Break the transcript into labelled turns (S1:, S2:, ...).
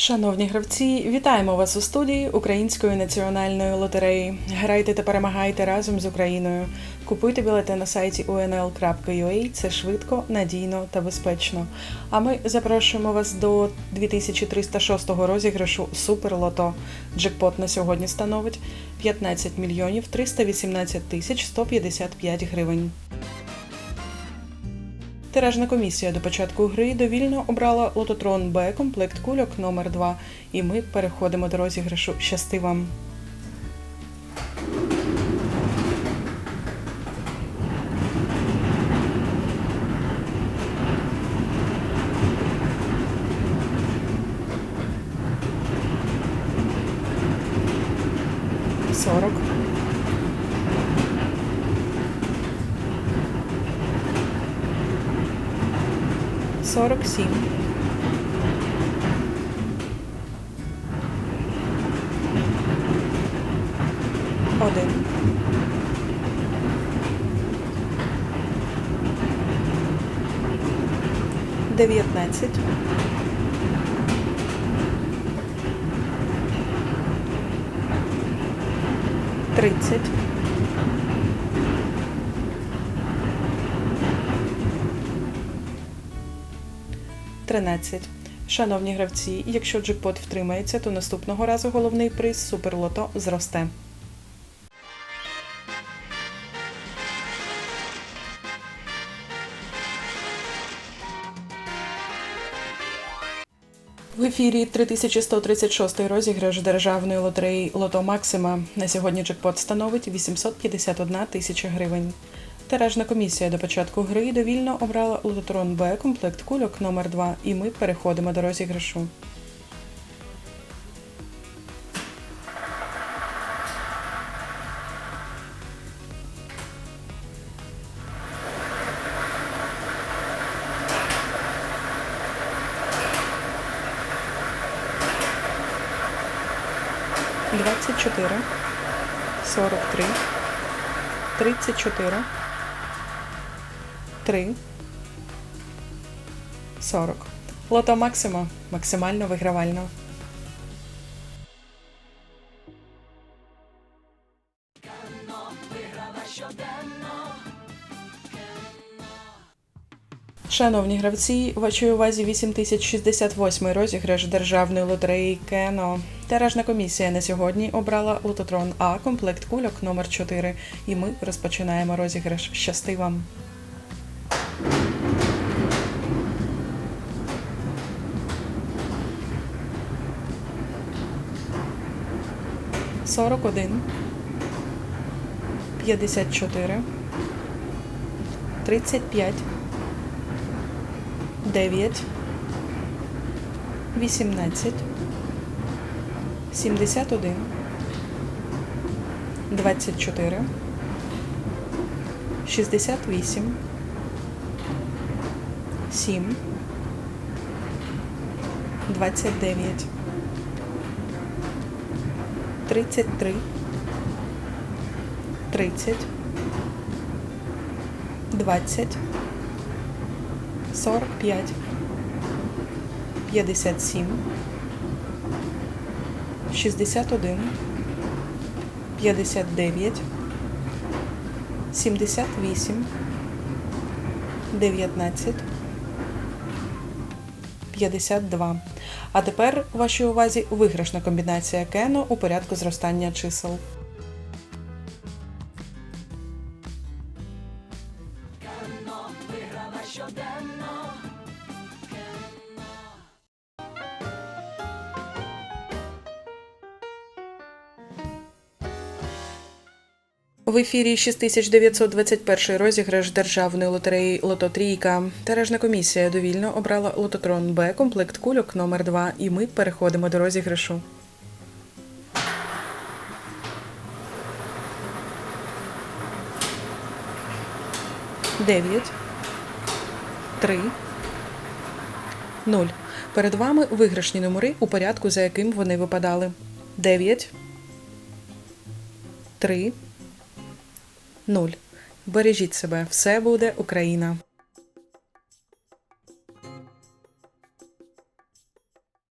S1: Шановні гравці, вітаємо вас у студії Української національної лотереї. Грайте та перемагайте разом з Україною. Купуйте білети на сайті unl.ua. Це швидко, надійно та безпечно. А ми запрошуємо вас до 2306 розіграшу Суперлото. Джекпот на сьогодні становить 15 мільйонів 318 тисяч 155 гривень. Тиражна комісія до початку гри довільно обрала лототрон Б комплект кульок номер 2 і ми переходимо до розіграшу Щасти вам. 47. Один. Дев'ятнадцять. Тридцять. Тринадцять. Шановні гравці, якщо джекпот втримається, то наступного разу головний приз Суперлото зросте. В ефірі 3136 розіграш державної лотереї Лото Максима. На сьогодні джекпот становить 851 тисяча гривень. Тиражна комісія до початку гри довільно обрала лототрон Б комплект кульок номер 2 і ми переходимо до розіграшу. Двадцять чотири, сорок три, тридцять чотири, три, сорок. Лото Максима максимально вигравально. Шановні гравці, в увазі 8068 розіграш державної лотереї Кено. Тиражна комісія на сьогодні обрала лототрон А комплект кульок номер 4 і ми розпочинаємо розіграш. Щасти вам! Сорок один, п'ятдесят чотири, тридцять п'ять. 9, 18, 71, 24, 68, 7, 29, 33, 30, 20, 45, 57, 61, 59, 78, 19, 52. А тепер у вашій увазі виграшна комбінація кено у порядку зростання чисел. В ефірі 6921 розіграш державної лотереї Лото Трійка. Тиражна комісія довільно обрала лототрон Б комплект кульок номер 2 і ми переходимо до розіграшу. Дев'ять. Три. Нуль. Перед вами виграшні номери у порядку, за яким вони випадали. Дев'ять. Три. Нуль. Бережіть себе, все буде Україна.